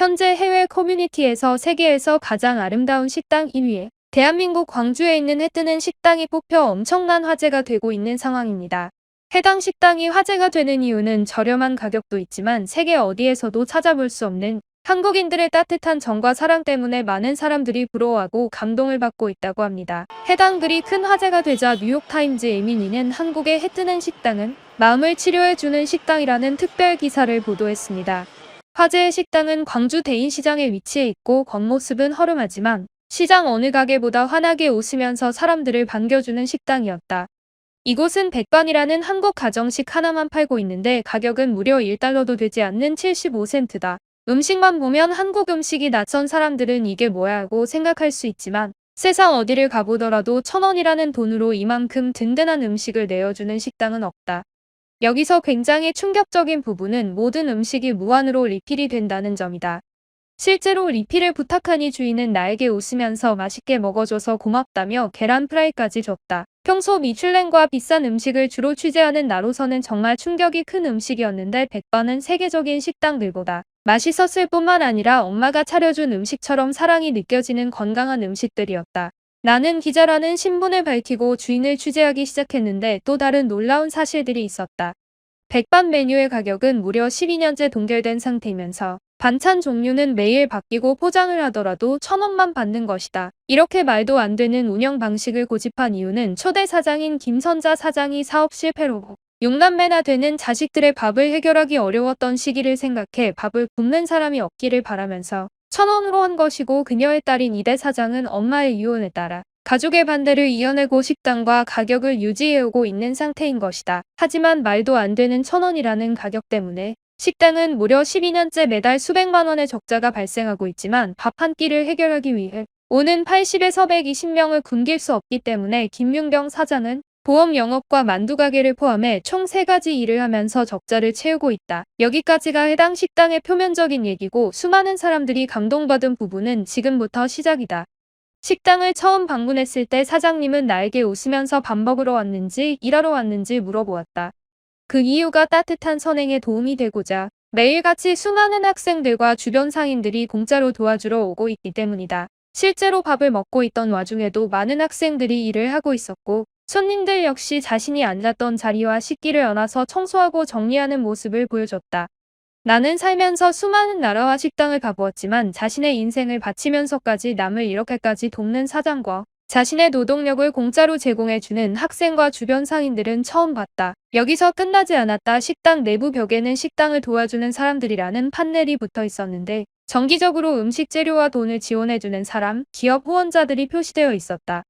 현재 해외 커뮤니티에서 세계에서 가장 아름다운 식당 1위에 대한민국 광주에 있는 해뜨는 식당이 뽑혀 엄청난 화제가 되고 있는 상황입니다. 해당 식당이 화제가 되는 이유는 저렴한 가격도 있지만 세계 어디에서도 찾아볼 수 없는 한국인들의 따뜻한 정과 사랑 때문에 많은 사람들이 부러워하고 감동을 받고 있다고 합니다. 해당 글이 큰 화제가 되자 뉴욕타임즈 에미니는 한국의 해뜨는 식당은 마음을 치료해주는 식당이라는 특별 기사를 보도했습니다. 화제의 식당은 광주 대인시장에 위치해 있고 겉모습은 허름하지만 시장 어느 가게보다 환하게 웃으면서 사람들을 반겨주는 식당이었다. 이곳은 백반이라는 한국 가정식 하나만 팔고 있는데 가격은 무려 1달러도 되지 않는 75센트다. 음식만 보면 한국 음식이 낯선 사람들은 이게 뭐야 하고 생각할 수 있지만 세상 어디를 가보더라도 천 원이라는 돈으로 이만큼 든든한 음식을 내어주는 식당은 없다. 여기서 굉장히 충격적인 부분은 모든 음식이 무한으로 리필이 된다는 점이다. 실제로 리필을 부탁하니 주인은 나에게 웃으면서 맛있게 먹어줘서 고맙다며 계란 프라이까지 줬다. 평소 미슐랭과 비싼 음식을 주로 취재하는 나로서는 정말 충격이 큰 음식이었는데 백반은 세계적인 식당들보다 맛있었을 뿐만 아니라 엄마가 차려준 음식처럼 사랑이 느껴지는 건강한 음식들이었다. 나는 기자라는 신분을 밝히고 주인을 취재하기 시작했는데 또 다른 놀라운 사실들이 있었다. 백반 메뉴의 가격은 무려 12년째 동결된 상태이면서 반찬 종류는 매일 바뀌고 포장을 하더라도 천 원만 받는 것이다. 이렇게 말도 안 되는 운영 방식을 고집한 이유는 초대 사장인 김선자 사장이 사업 실패로 6남매나 되는 자식들의 밥을 해결하기 어려웠던 시기를 생각해 밥을 굶는 사람이 없기를 바라면서 천 원으로 한 것이고 그녀의 딸인 이대 사장은 엄마의 유언에 따라 가족의 반대를 이겨내고 식당과 가격을 유지해오고 있는 상태인 것이다. 하지만 말도 안 되는 천 원이라는 가격 때문에 식당은 무려 12년째 매달 수백만 원의 적자가 발생하고 있지만 밥 한 끼를 해결하기 위해 오는 80에서 120명을 굶길 수 없기 때문에 김윤경 사장은 보험 영업과 만두 가게를 포함해 총 3가지 일을 하면서 적자를 채우고 있다. 여기까지가 해당 식당의 표면적인 얘기고 수많은 사람들이 감동받은 부분은 지금부터 시작이다. 식당을 처음 방문했을 때 사장님은 나에게 웃으면서 밥 먹으러 왔는지 일하러 왔는지 물어보았다. 그 이유가 따뜻한 선행에 도움이 되고자 매일같이 수많은 학생들과 주변 상인들이 공짜로 도와주러 오고 있기 때문이다. 실제로 밥을 먹고 있던 와중에도 많은 학생들이 일을 하고 있었고 손님들 역시 자신이 앉았던 자리와 식기를 연화서 청소하고 정리하는 모습을 보여줬다. 나는 살면서 수많은 나라와 식당을 가보았지만 자신의 인생을 바치면서까지 남을 이렇게까지 돕는 사장과 자신의 노동력을 공짜로 제공해주는 학생과 주변 상인들은 처음 봤다. 여기서 끝나지 않았다. 식당 내부 벽에는 식당을 도와주는 사람들이라는 판넬이 붙어 있었는데 정기적으로 음식 재료와 돈을 지원해주는 사람, 기업 후원자들이 표시되어 있었다.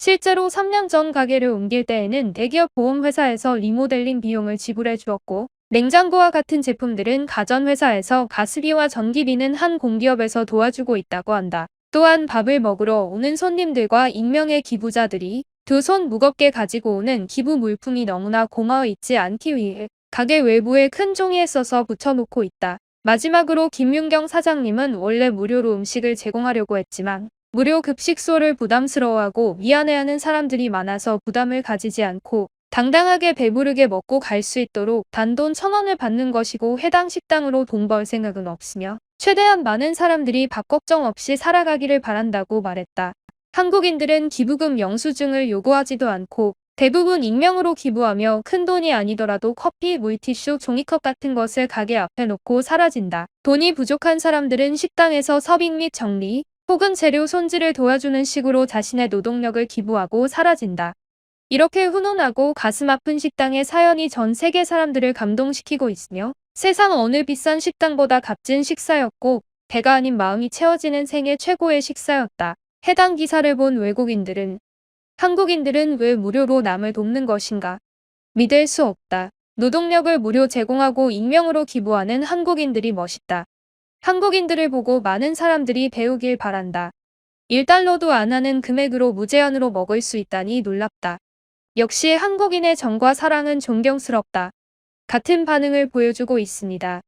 실제로 3년 전 가게를 옮길 때에는 대기업 보험회사에서 리모델링 비용을 지불해 주었고 냉장고와 같은 제품들은 가전회사에서 가스비와 전기비는 한 공기업에서 도와주고 있다고 한다. 또한 밥을 먹으러 오는 손님들과 익명의 기부자들이 두 손 무겁게 가지고 오는 기부 물품이 너무나 고마워 있지 않기 위해 가게 외부에 큰 종이에 써서 붙여놓고 있다. 마지막으로 김윤경 사장님은 원래 무료로 음식을 제공하려고 했지만 무료 급식소를 부담스러워하고 미안해하는 사람들이 많아서 부담을 가지지 않고 당당하게 배부르게 먹고 갈 수 있도록 단돈 천 원을 받는 것이고 해당 식당으로 돈 벌 생각은 없으며 최대한 많은 사람들이 밥 걱정 없이 살아가기를 바란다고 말했다. 한국인들은 기부금 영수증을 요구하지도 않고 대부분 익명으로 기부하며 큰 돈이 아니더라도 커피, 물티슈, 종이컵 같은 것을 가게 앞에 놓고 사라진다. 돈이 부족한 사람들은 식당에서 서빙 및 정리, 혹은 재료 손질을 도와주는 식으로 자신의 노동력을 기부하고 사라진다. 이렇게 훈훈하고 가슴 아픈 식당의 사연이 전 세계 사람들을 감동시키고 있으며 세상 어느 비싼 식당보다 값진 식사였고 배가 아닌 마음이 채워지는 생애 최고의 식사였다. 해당 기사를 본 외국인들은 한국인들은 왜 무료로 남을 돕는 것인가? 믿을 수 없다. 노동력을 무료 제공하고 익명으로 기부하는 한국인들이 멋있다. 한국인들을 보고 많은 사람들이 배우길 바란다. 1달러도 안 하는 금액으로 무제한으로 먹을 수 있다니 놀랍다. 역시 한국인의 정과 사랑은 존경스럽다. 같은 반응을 보여주고 있습니다.